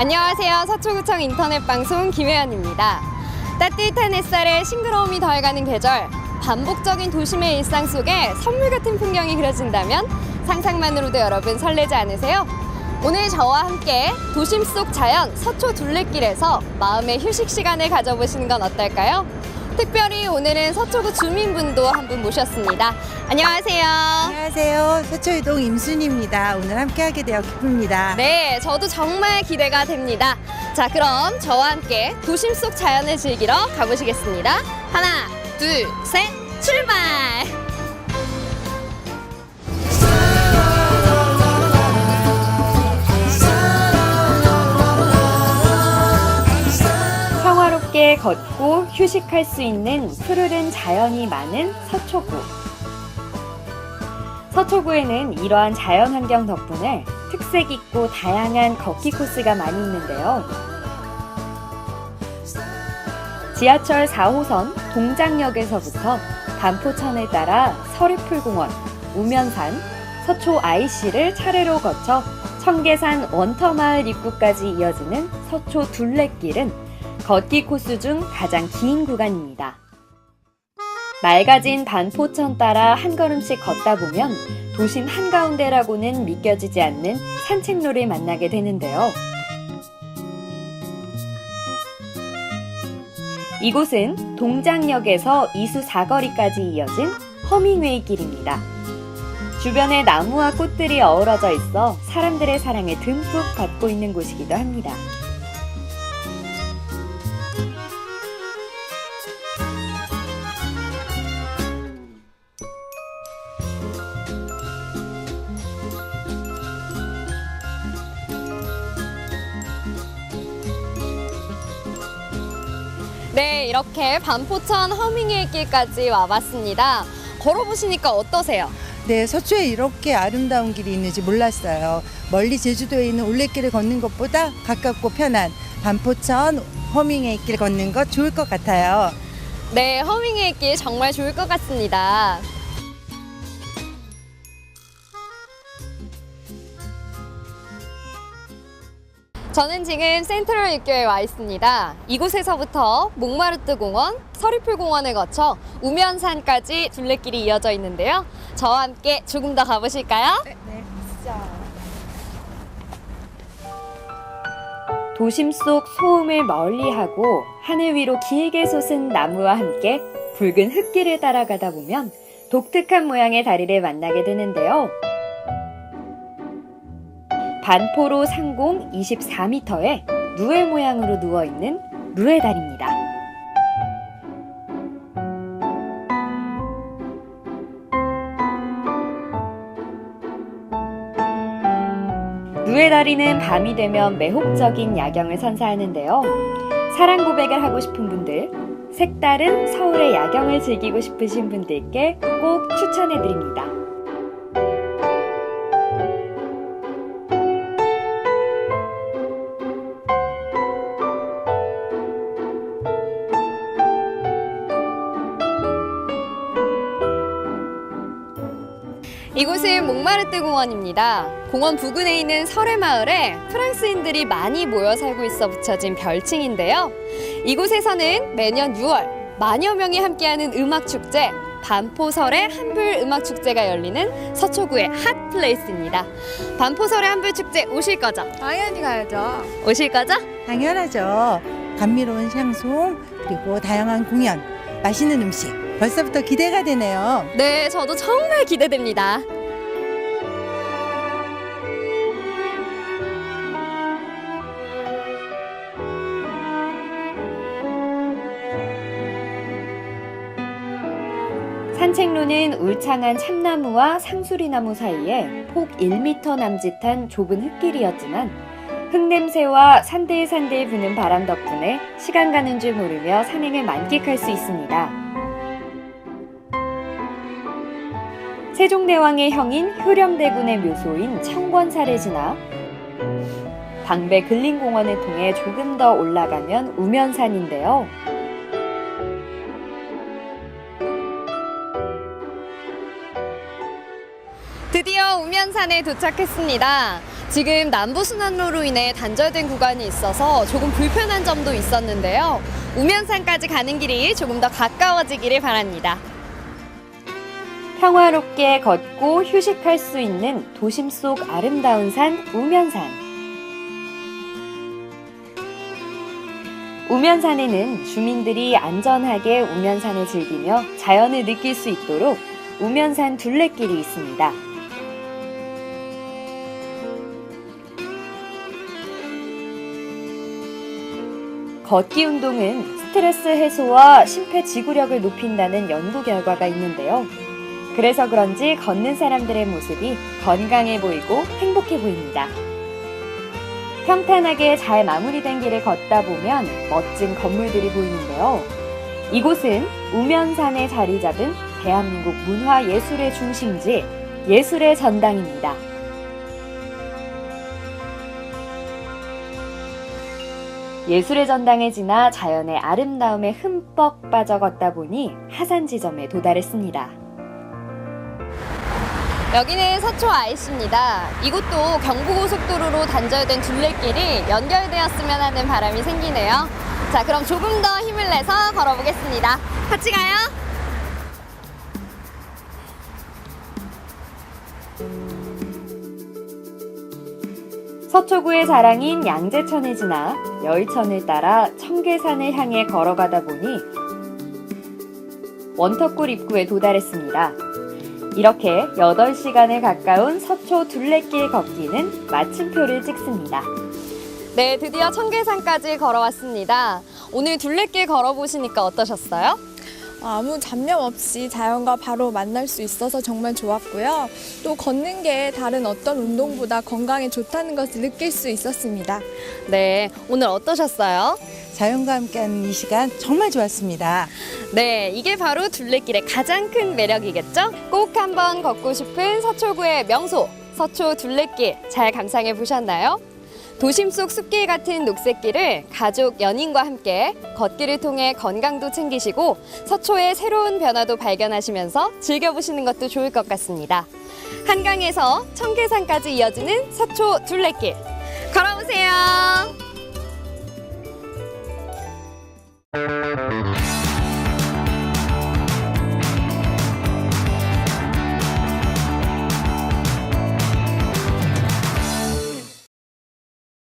안녕하세요. 서초구청 인터넷 방송 김혜연입니다. 따뜻한 햇살에 싱그러움이 더해가는 계절, 반복적인 도심의 일상 속에 선물 같은 풍경이 그려진다면 상상만으로도 여러분 설레지 않으세요? 오늘 저와 함께 도심 속 자연 서초 둘레길에서 마음의 휴식 시간을 가져보시는 건 어떨까요? 특별히 오늘은 서초구 주민분도 한 분 모셨습니다. 안녕하세요. 안녕하세요. 서초이동 임순입니다. 오늘 함께하게 되어 기쁩니다. 네, 저도 정말 기대가 됩니다. 자, 그럼 저와 함께 도심 속 자연을 즐기러 가보시겠습니다. 하나, 둘, 셋, 출발! 평화롭게 걷고 휴식할 수 있는 푸르른 자연이 많은 서초구. 서초구에는 이러한 자연 환경 덕분에 특색 있고 다양한 걷기 코스가 많이 있는데요. 지하철 4호선 동장역에서부터 반포천을 따라 서리풀공원, 우면산, 서초 IC를 차례로 거쳐 청계산 원터마을 입구까지 이어지는 서초 둘레길은 걷기 코스 중 가장 긴 구간입니다. 맑아진 반포천 따라 한 걸음씩 걷다 보면 도심 한가운데라고는 믿겨지지 않는 산책로를 만나게 되는데요. 이곳은 동장역에서 이수 사거리까지 이어진 허밍웨이 길입니다. 주변에 나무와 꽃들이 어우러져 있어 사람들의 사랑을 듬뿍 받고 있는 곳이기도 합니다. 네, 이렇게 반포천 허밍웨이 길까지 와봤습니다. 걸어보시니까 어떠세요? 네, 서초에 이렇게 아름다운 길이 있는지 몰랐어요. 멀리 제주도에 있는 올레길을 걷는 것보다 가깝고 편한 반포천 허밍웨이 길 걷는 것 좋을 것 같아요. 네, 허밍웨이 길 정말 좋을 것 같습니다. 저는 지금 센트럴 육교에 와 있습니다. 이곳에서부터 목마르트 공원, 서리풀 공원을 거쳐 우면산까지 둘레길이 이어져 있는데요. 저와 함께 조금 더 가보실까요? 도심 속 소음을 멀리하고 하늘 위로 길게 솟은 나무와 함께 붉은 흙길을 따라가다 보면 독특한 모양의 다리를 만나게 되는데요. 반포로 상공 24m에 누에 모양으로 누워있는 누에다리입니다. 누에 다리는 밤이 되면 매혹적인 야경을 선사하는데요. 사랑 고백을 하고 싶은 분들, 색다른 서울의 야경을 즐기고 싶으신 분들께 꼭 추천해 드립니다. 이곳은 몽마르트 공원입니다. 공원 부근에 있는 설해마을에 프랑스인들이 많이 모여 살고 있어 붙여진 별칭인데요. 이곳에서는 매년 6월 만여 명이 함께하는 음악 축제 반포설의 한불 음악 축제가 열리는 서초구의 핫 플레이스입니다. 반포설의 한불 축제 오실 거죠? 당연히 가야죠. 오실 거죠? 당연하죠. 감미로운 향송 그리고 다양한 공연, 맛있는 음식 벌써부터 기대가 되네요. 네, 저도 정말 기대됩니다. 산책로는 울창한 참나무와 상수리나무 사이에 폭 1m 남짓한 좁은 흙길이었지만 흙냄새와 산들산들 부는 바람 덕분에 시간 가는 줄 모르며 산행을 만끽할 수 있습니다. 세종대왕의 형인 효령대군의 묘소인 청권사를 지나 광배 근린공원을 통해 조금 더 올라가면 우면산인데요. 우면산에 도착했습니다. 지금 남부순환로로 인해 단절된 구간이 있어서 조금 불편한 점도 있었는데요. 우면산까지 가는 길이 조금 더 가까워지기를 바랍니다. 평화롭게 걷고 휴식할 수 있는 도심 속 아름다운 산 우면산. 우면산에는 주민들이 안전하게 우면산을 즐기며 자연을 느낄 수 있도록 우면산 둘레길이 있습니다. 걷기 운동은 스트레스 해소와 심폐지구력을 높인다는 연구 결과가 있는데요. 그래서 그런지 걷는 사람들의 모습이 건강해 보이고 행복해 보입니다. 평탄하게 잘 마무리된 길을 걷다 보면 멋진 건물들이 보이는데요. 이곳은 우면산에 자리 잡은 대한민국 문화예술의 중심지 예술의 전당입니다. 예술의 전당에 지나 자연의 아름다움에 흠뻑 빠져 걷다 보니 하산 지점에 도달했습니다. 여기는 서초 IC입니다. 이곳도 경부고속도로로 단절된 둘레길이 연결되었으면 하는 바람이 생기네요. 자, 그럼 조금 더 힘을 내서 걸어보겠습니다. 같이 가요. 서초구의 자랑인 양재천을 지나 열천을 따라 청계산을 향해 걸어가다 보니 원터골 입구에 도달했습니다. 이렇게 8시간에 가까운 서초 둘레길 걷기는 마침표를 찍습니다. 네, 드디어 청계산까지 걸어왔습니다. 오늘 둘레길 걸어보시니까 어떠셨어요? 아무 잡념 없이 자연과 바로 만날 수 있어서 정말 좋았고요. 또 걷는 게 다른 어떤 운동보다 건강에 좋다는 것을 느낄 수 있었습니다. 네, 오늘 어떠셨어요? 자연과 함께하는 이 시간 정말 좋았습니다. 네, 이게 바로 둘레길의 가장 큰 매력이겠죠? 꼭 한번 걷고 싶은 서초구의 명소, 서초 둘레길 잘 감상해 보셨나요? 도심 속 숲길 같은 녹색길을 가족, 연인과 함께 걷기를 통해 건강도 챙기시고 서초의 새로운 변화도 발견하시면서 즐겨보시는 것도 좋을 것 같습니다. 한강에서 청계산까지 이어지는 서초 둘레길. 걸어보세요.